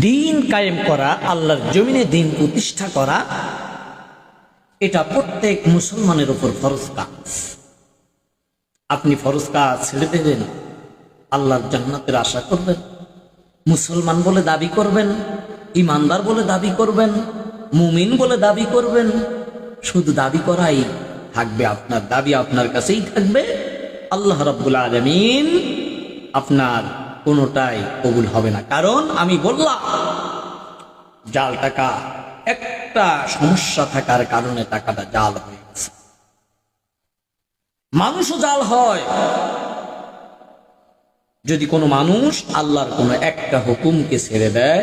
দিন কায়েম করা, আল্লাহর জমিনে দিন প্রতিষ্ঠা করা, এটা প্রত্যেক মুসলমানের উপর ফরজ কাজ। আপনি ফরজ কাজ ছেড়ে দেবেন, আল্লাহর জান্নাতের আশা করবেন, মুসলমান বলে দাবি করবেন, ইমানদার বলে দাবি করবেন, মুমিন বলে দাবি করবেন, শুধু দাবি করাই থাকবে, আপনার দাবি আপনার কাছেই থাকবে, আল্লাহ রাব্বুল আলমিন আপনার কোনোটাই কবুল হবে না। কারণ আমি বললাম, জাল টাকা একটা সমস্যা থাকার কারণে টাকাটা জাল হয়ে গেছে। মানুষও জাল হয়। যদি কোনো মানুষ আল্লাহর কোনো একটা হুকুমকে ছেড়ে দেয়,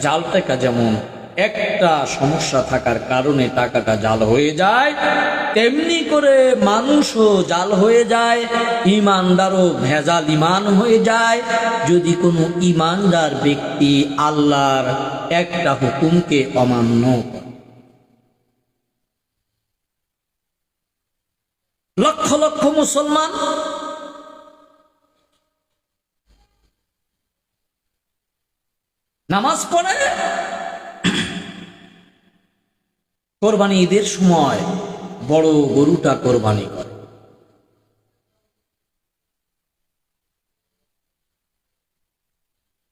জাল টাকা যেমন একটা সমস্যা থাকার কারণে টাকাটা জাল হয়ে যায় তেমনি করে মানুষও জাল হয়ে যায়, ইমানদারও ভেজাল ইমান হয়ে যায়। যদি কোনো ইমানদার ব্যক্তি আল্লাহর একটা হুকুমকে অমান্য লক্ষ লক্ষ মুসলমান নামাজ পড়ে। কোরবানি ঈদের সময় বড় গরুটা কোরবানি করে।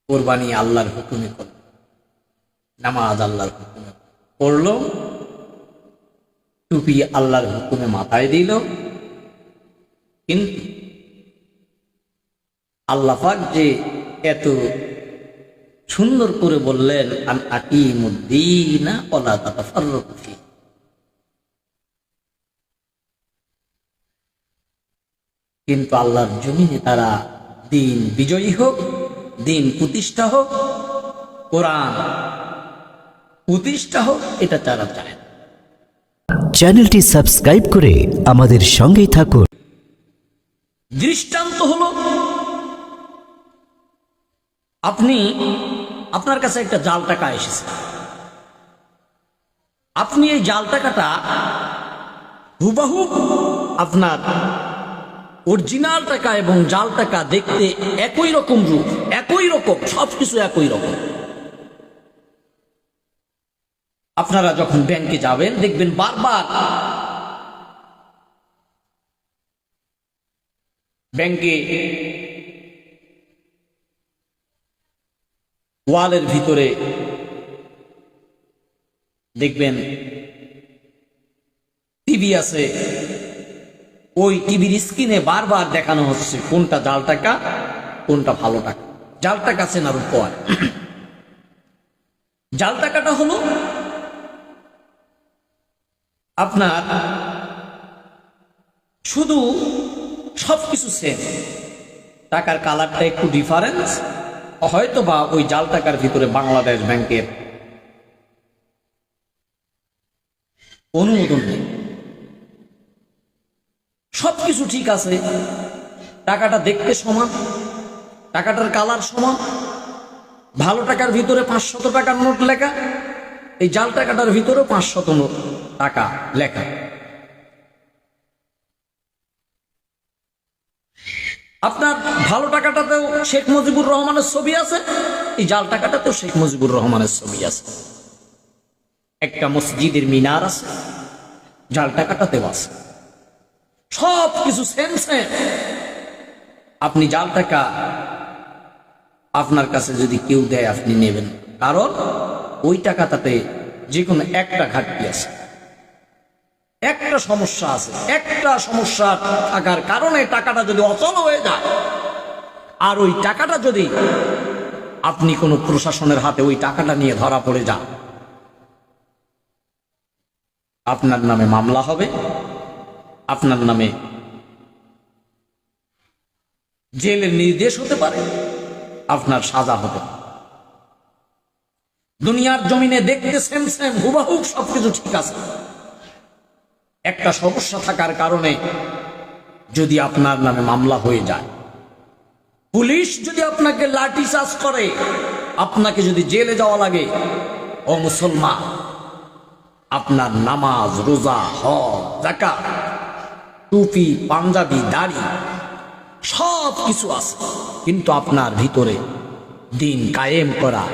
কোরবানি আল্লাহর হুকুমে করল। নামাজ আল্লাহর হুকুমে পড়ল। টুপি আল্লাহর হুকুমে মাথায় দিল। কিন্তু আল্লাহ যে এত সুন্দর করে বললেন, আন আকিমুদ্দিনা ওলা তাতাফাররাকু কিন্তু আল্লাহর জমিনে তারা দিন বিজয়ী হোক দিন প্রতিষ্ঠা হোক কোরআন প্রতিষ্ঠা হোক এটা তারা চায় চ্যানেলটি সাবস্ক্রাইব করে আমাদের সঙ্গেই থাকুন। দৃষ্টান্ত হলো আপনি আপনার কাছে একটা জাল টাকা এসেছে। আপনি এই জাল টাকাটা হুবাহু আপনার অরিজিনাল টাকা এবং জাল টাকা দেখতে একই রকম রূপ, একই রকম, সবকিছু একই রকম। আপনারা যখন ব্যাংকে যাবেন, দেখবেন বারবার ব্যাংকে ওয়ালের ভিতরে দেখবেন টিভি আছে। ওই টিভির স্ক্রিনে বারবার দেখানো হচ্ছে কোনটা জাল টাকা, কোনটা ভালো টাকা। জাল টাকা আছে না জাল টাকাটা হলো আপনার শুধু সবকিছু সেম টাকার কালারটা একটু ডিফারেন্স হয়তো বা ওই জাল টাকার ভিতরে বাংলাদেশ ব্যাংকের অনুমোদন নেই। সবকিছু ঠিক আছে। টাকাটা দেখতে সমান, টাকাটার কালার সমান। ভালো টাকার ভিতরে পাঁচশত টাকার নোট লেখা, এই জাল টাকাটার ভিতরেও পাঁচশত নোট টাকা লেখা। আপনার ভালো টাকাটাতেও শেখ মুজিবুর রহমানের ছবি আছে, এই জাল টাকাটাতেও শেখ মুজিবুর রহমানের ছবি আছে। একটা মসজিদের মিনার আছে, জাল টাকাটাতেও আছে। সব কিছু সেম আপনি জাল টাকা আপনার কাছে যদি কেউ দেয়, আপনি নেবেন। কারণ ওই টাকাটাতে যে কোনো একটা ঘাটতি আছে। একটা সমস্যা আছে। একটা সমস্যা থাকার কারণে টাকাটা যদি অচল হয়ে যায়, আর ওই টাকাটা যদি আপনি কোনো প্রশাসনের হাতে ওই টাকাটা নিয়ে ধরা পড়ে যান, আপনার নামে মামলা হবে। আপনার নামে। জেলের নির্দেশ হতে পারে, আপনার সাজা পারে। দুনিয়ার জমিনে দেখতে সেম সেম, হুবাহু সবকিছু ঠিক আছে। একটা সমস্যা থাকার কারণে যদি আপনার নামে মামলা হয়ে যায়, পুলিশ যদি আপনাকে লাঠি চার্জ করে, আপনাকে যদি জেলে যাওয়া লাগে, ও মুসলমান, আপনার নামাজ, রোজা, হজ জাকাত টুপি, পাঞ্জাবি, দাড়ি, সব কিছু আছে। কিন্তু আপনার ভিতরে দিন কায়েম করা,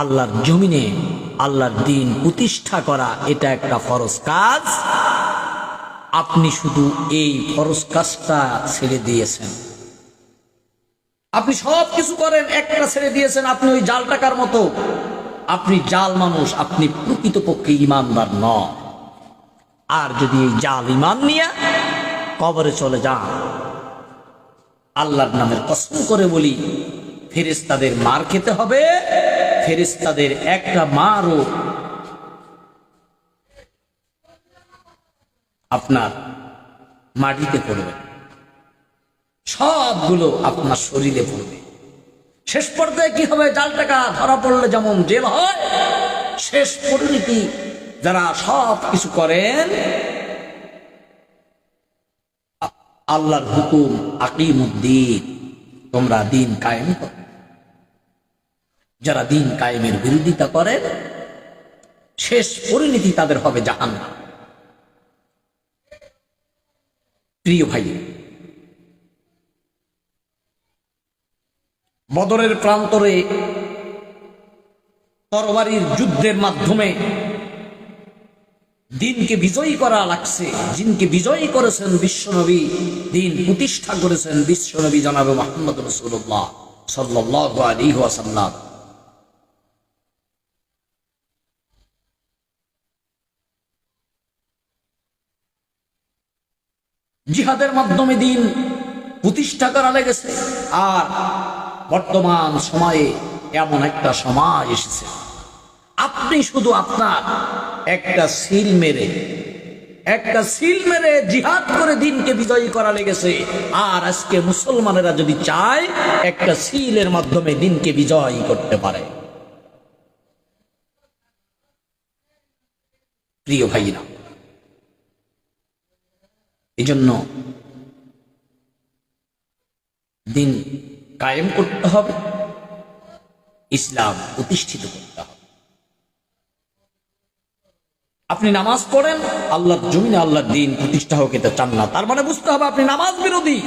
আল্লাহর জমিনে আল্লাহর দিন প্রতিষ্ঠা করা, এটা একটা ফরজ কাজ। আপনি শুধু এই ফরজ কাজটা ছেড়ে দিয়েছেন। আপনি সব কিছু করেন, একটা ছেড়ে দিয়েছেন, আপনি ওই জাল টাকার মতো। আপনি জাল মানুষ, আপনি প্রকৃতপক্ষে ইমানদার নন। আর যদি এই জাল ইমান নিয়ে কবরে চলে যান আল্লাহর নামের কসম করে বলি ফেরেস্তাদের মার খেতে হবে ফেরেস্তাদের একটা মারও আপনার মাটিতে পড়বে। সবগুলো আপনার শরীরে পড়বে। শেষ পর্যায়ে কি হবে? জাল টাকা, ধরা পড়লে যেমন জেল হয়, শেষ পরিণতি যারা সব কিছু করেন আল্লাহর হুকুম, আকিমুদ্দিন। তোমরা দিন কায়েম করো। যারা দিন কায়েমের বিরোধিতা করেন শেষ পরিণতি তাদের হবে জাহান্নাম। প্রিয় ভাই বদরের প্রান্তরে তরবারির যুদ্ধের মাধ্যমে দিনকে বিজয়ী করা লাগছে। দিনকে বিজয়ী করেছেন বিশ্বনবী। দিন প্রতিষ্ঠা করেছেন বিশ্বনবী জনাবে মোহাম্মদ রসুল্লাহ সাল্লাহ জিহাদের মাধ্যমে দিন প্রতিষ্ঠা করা লেগেছে। আর বর্তমান সময়ে এমন একটা সময় এসেছে। আপনি শুধু আপনার। একটা সিল মেরে, একটা সিল মেরে জিহাদ করে দিনকে বিজয়ী করা লেগেছে। আর আজকে মুসলমানেরা যদি চায়, একটা সিলের মাধ্যমে দিনকে বিজয়ী করতে পারে। প্রিয় ভাইরা এই জন্য দিন কায়েম করতে হবে, ইসলাম প্রতিষ্ঠিত করতে হবে। আপনি নামাজ পড়েন, আল্লাহর জমিনে আল্লাহর দিন প্রতিষ্ঠা হোক, এটা চান না। তার মানে বুঝতে হবে আপনি নামাজ বিরোধী।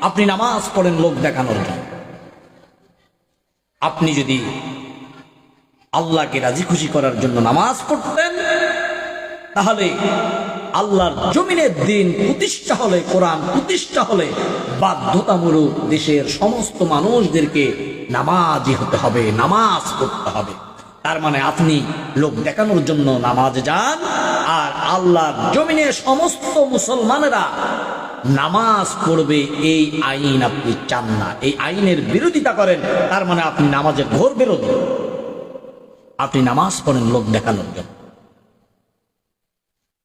আপনি নামাজ পড়েন, লোক দেখানোর জন্য। আপনি যদি আল্লাহকে রাজি খুশি করার জন্য নামাজ পড়তেন, তাহলে আল্লাহর জমিনের দিন প্রতিষ্ঠা হলে, কোরআন প্রতিষ্ঠা হলে বাধ্যতামূলক দেশের সমস্ত মানুষদেরকে নামাজি হতে হবে, নামাজ পড়তে হবে। তার মানে আপনি লোক দেখানোর জন্য নামাজ যান, আর আল্লাহর জমিনে সমস্ত মুসলমানেরা নামাজ পড়বে, এই আইন আপনি চান না। এই আইনের বিরোধিতা করেন, তার মানে আপনি নামাজের ঘোর বিরোধী। আপনি নামাজ পড়েন লোক দেখানোর জন্য।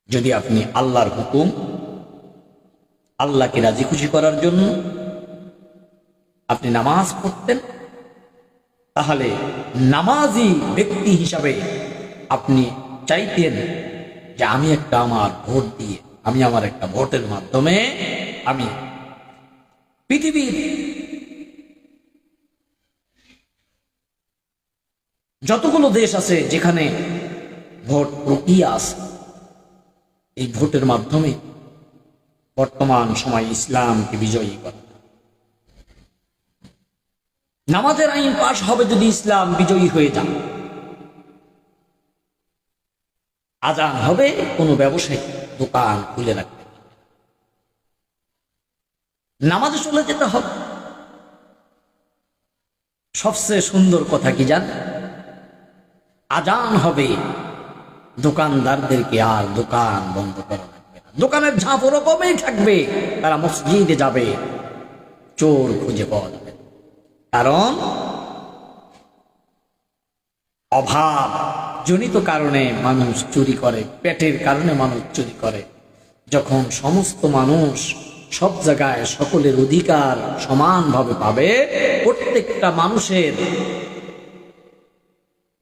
যদি আপনি আল্লাহর হুকুম, আল্লাহকে রাজি খুশি করার জন্য আপনি নামাজ পড়তেন তাহলে নামাজি ব্যক্তি হিসাবে আপনি চাইতেন যে আমি একটা আমার ভোট দিয়ে, আমি আমার একটা ভোটের মাধ্যমে আমি পৃথিবীর যতগুলো দেশ আছে যেখানে ভোট প্রক্রিয়া আছে, এই ভোটের মাধ্যমে বর্তমান সময় ইসলামকে বিজয়ী করে। নামাজের আইন পাশ হবে যদি ইসলাম বিজয়ী হয়ে যান। আজান হবে কোনো ব্যবসায়ী দোকান খুলে রাখবে নামাজে চলে যেতে হবে। সবচেয়ে সুন্দর কথা কি জান? আজান হবে, দোকানদারদেরকে আর দোকান বন্ধ করা লাগবে না। দোকানের ঝাঁপ ওরকমই থাকবে, তারা মসজিদে যাবে, চোর খুঁজে পাওয়া। কারণ অভাব জনিত কারণে মানুষ চুরি করে, পেটের কারণে মানুষ চুরি করে। যখন সমস্ত মানুষ সব জায়গায় সকলের অধিকার সমানভাবে পাবে, প্রত্যেকটা মানুষের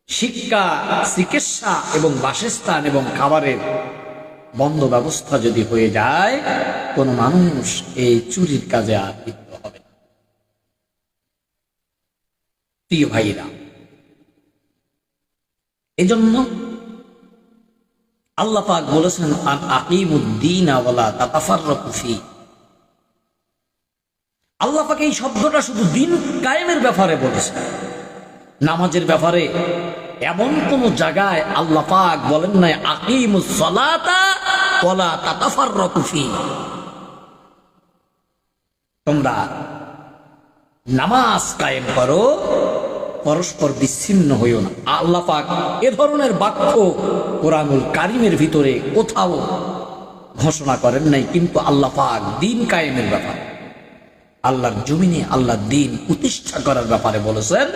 শিক্ষা, চিকিৎসা এবং বাসস্থান এবং খাবারের বন্ধ ব্যবস্থা যদি হয়ে যায়, কোন মানুষ এই চুরির কাজে আর লিপ্ত হবে না প্রিয় ভাইরা এজন্য আল্লাহ পাক বলেছেন, আন আকিমুদ্দিন ওয়ালা তাতাফাররাকু ফি। আল্লাহ পাক এই শব্দটা শুধু দিন কায়েমের ব্যাপারে বলেছেন। নামাজের ব্যাপারে এমন কোন জায়গায় আল্লাহ পাক বলেন নাই, আকিমুস সালাতা ওয়ালা তাতাফাররাকু ফি। তোমরা নামাজ কায়েম করো পরস্পর বিচ্ছিন্ন হইও না। আল্লাহ পাক এ ধরনের বাক্য কোরআনুল কারিমের ভিতরে কোথাও ঘোষণা করেন নাই, কিন্তু আল্লাহ পাক দিন কায়েমের ব্যাপার, আল্লাহর জমিনে আল্লাহ দিন প্রতিষ্ঠা করার ব্যাপারে বলেছেন,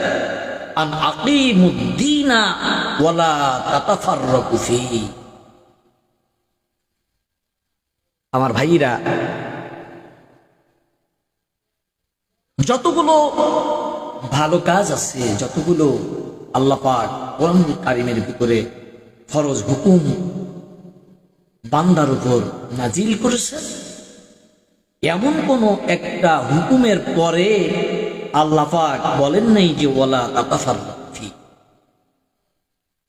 আন আকিমুদ্দিনা ওয়ালা তাতাফাররাকু ফি। আমার ভাইরা, যতগুলো ভালো কাজ আছে, যতগুলো আল্লাহ পাক কোরআন কারিমের ভিতরে ফরজ হুকুম বান্দার উপর নাজিল করেছেন। এমন কোন একটা হুকুমের পরে আল্লাহ পাক বলেন নাই যে, ওয়ালা তাতাফার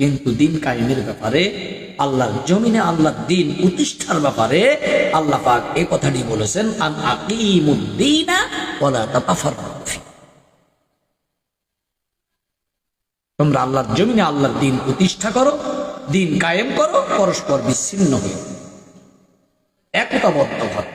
কিন্তু দিন কায়েমের ব্যাপারে, আল্লাহর জমিনে আল্লাহর দিন প্রতিষ্ঠার ব্যাপারে আল্লাহ পাক এই কথাটি বলেছেন, আন আকিমুদ্দিনা ওয়ালা তাতাফাররাকু ফি। তোমরা আল্লাহর জমিনে আল্লাহর দিন প্রতিষ্ঠা করো, দিন কায়েম করো, পরস্পর বিচ্ছিন্ন হয়ে একতাবদ্ধ ভাবে।